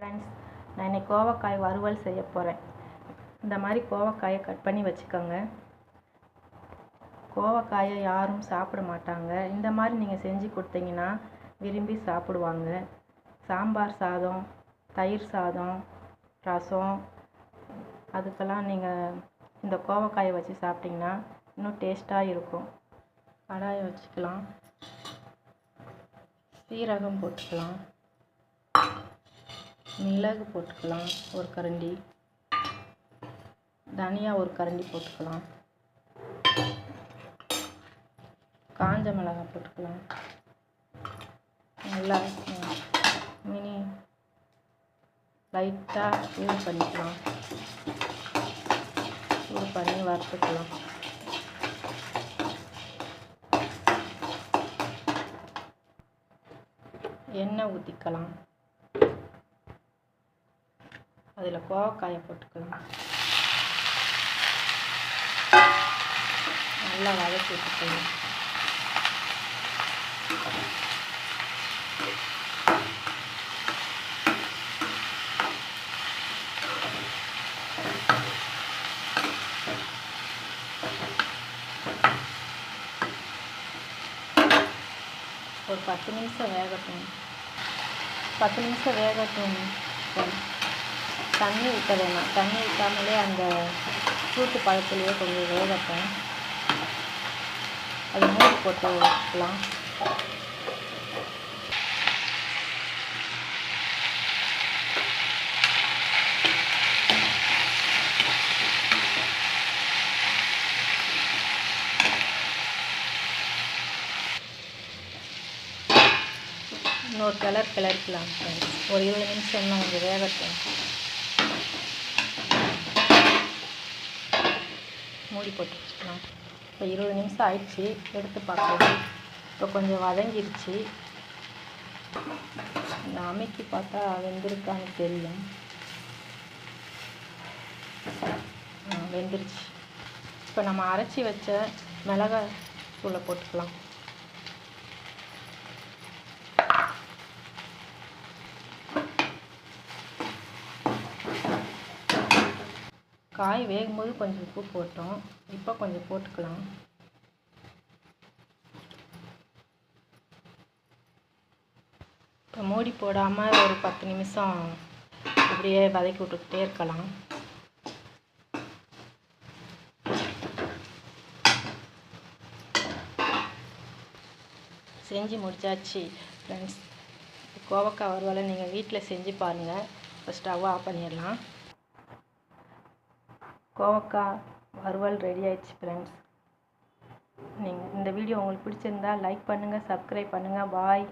Friends நான் இன்றைக்கி கோவக்காய் வறுவல் செய்ய போகிறேன் இந்த மாதிரி கோவக்காயை கட் பண்ணி வச்சுக்கோங்க. கோவக்காயை யாரும் சாப்பிட மாட்டாங்க. இந்த மாதிரி நீங்கள் செஞ்சு கொடுத்தீங்கன்னா விரும்பி சாப்பிடுவாங்க. சாம்பார் சாதம் தயிர் சாதம் ரசம் அதுக்கெல்லாம் நீங்கள் இந்த கோவக்காயை வச்சு சாப்பிட்டிங்கன்னா இன்னும் டேஸ்ட்டாக இருக்கும். கடாயை வச்சுக்கலாம். சீரகம் போட்டுக்கலாம். மிளகு போட்டுக்கலாம் ஒரு கரண்டி. தனியா ஒரு கரண்டி போட்டுக்கலாம். காஞ்ச மிளகாய் போட்டுக்கலாம். நல்லா மினி லைட்டாக சூடு பண்ணிக்கலாம். சூடு பண்ணி வறுத்துக்கலாம். எண்ணெய் ஊற்றிக்கலாம் அதில் கோவக்காயை போட்டுக்கலாம் நல்லா வதக்கி விட்டுக்கலாம் ஒரு பத்து நிமிஷம் வேகட்டும். பத்து நிமிஷம் வேகட்டும். தண்ணி ஊற்ற வேணாம். தண்ணி ஊற்றாமலே அந்த சூட்டு பழத்துலேயே கொஞ்சம் வேகட்டும் அது மூடி போட்டு வைக்கலாம் இன்னொரு கலர் கிளறிக்கலாம் ஒரு இருபது நிமிஷம் இன்னும் கொஞ்சம் வேகட்டும் மூடி போட்டு வச்சுக்கலாம் இப்போ இருபது நிமிஷம் ஆயிடுச்சு எடுத்து பார்க்கலாம். இப்போ கொஞ்சம் வதங்கிருச்சு. நான் அமைக்கி பார்த்தா வெந்திருக்கான்னு தெரியும் வெந்துருச்சு. இப்போ நம்ம அரைச்சி வச்ச மிளகாய் தூளை போட்டுக்கலாம். காய் வேகும்போது கொஞ்சம் உப்பு போட்டோம். இப்போ கொஞ்சம் போட்டுக்கலாம். இப்போ மூடி போடாமல் ஒரு பத்து நிமிஷம் அப்படியே வதக்கி விட்டுக்கிட்டே இருக்கலாம். செஞ்சு முடிச்சாச்சு ஃப்ரெண்ட்ஸ் கோவக்காய் வறுவலை நீங்கள் வீட்டில் செஞ்சு பாருங்கள் இப்போ ஸ்டவ் ஆஃப் பண்ணிடலாம். கோவக்காய் வறுவல் ரெடி ஆயிடுச்சு ஃப்ரெண்ட்ஸ் நீங்கள் இந்த வீடியோ உங்களுக்கு பிடிச்சிருந்தா லைக் பண்ணுங்கள் சப்ஸ்கிரைப் பண்ணுங்கள் பாய்